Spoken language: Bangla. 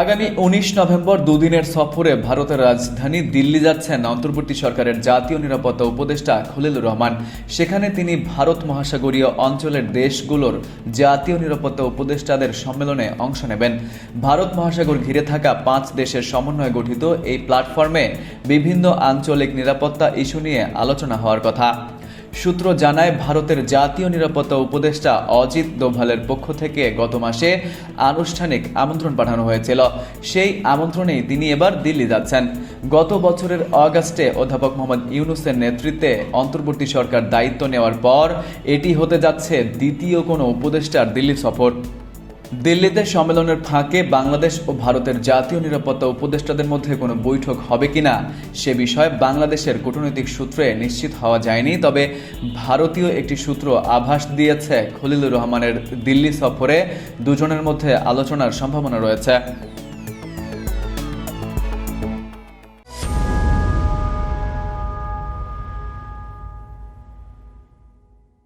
আগামী উনিশ নভেম্বর দুদিনের সফরে ভারতের রাজধানী দিল্লি যাচ্ছেন অন্তর্বর্তী সরকারের জাতীয় নিরাপত্তা উপদেষ্টা খলিলুর রহমান। সেখানে তিনি ভারত মহাসাগরীয় অঞ্চলের দেশগুলোর জাতীয় নিরাপত্তা উপদেষ্টাদের সম্মেলনে অংশ নেবেন। ভারত মহাসাগর ঘিরে থাকা পাঁচ দেশের সমন্বয়ে গঠিত এই প্ল্যাটফর্মে বিভিন্ন আঞ্চলিক নিরাপত্তা ইস্যু নিয়ে আলোচনা হওয়ার কথা। সূত্র জানায়, ভারতের জাতীয় নিরাপত্তা উপদেষ্টা অজিত দোভালের পক্ষ থেকে গত মাসে আনুষ্ঠানিক আমন্ত্রণ পাঠানো হয়েছিল। সেই আমন্ত্রণেই তিনি এবার দিল্লি যাচ্ছেন। গত বছরের অগাস্টে অধ্যাপক মোহাম্মদ ইউনুসের নেতৃত্বে অন্তর্বর্তী সরকার দায়িত্ব নেওয়ার পর এটি হতে যাচ্ছে দ্বিতীয় কোনো উপদেষ্টার দিল্লি সফর। দিল্লিতে সম্মেলনের ফাঁকে বাংলাদেশ ও ভারতের জাতীয় নিরাপত্তা উপদেষ্টাদের মধ্যে কোনো বৈঠক হবে কিনা সে বিষয়ে বাংলাদেশের কূটনৈতিক সূত্রে নিশ্চিত হওয়া যায়নি। তবে ভারতীয় একটি সূত্র আভাস দিয়েছে খলিলুর রহমানের দিল্লি সফরে দুজনের মধ্যে আলোচনার সম্ভাবনা রয়েছে।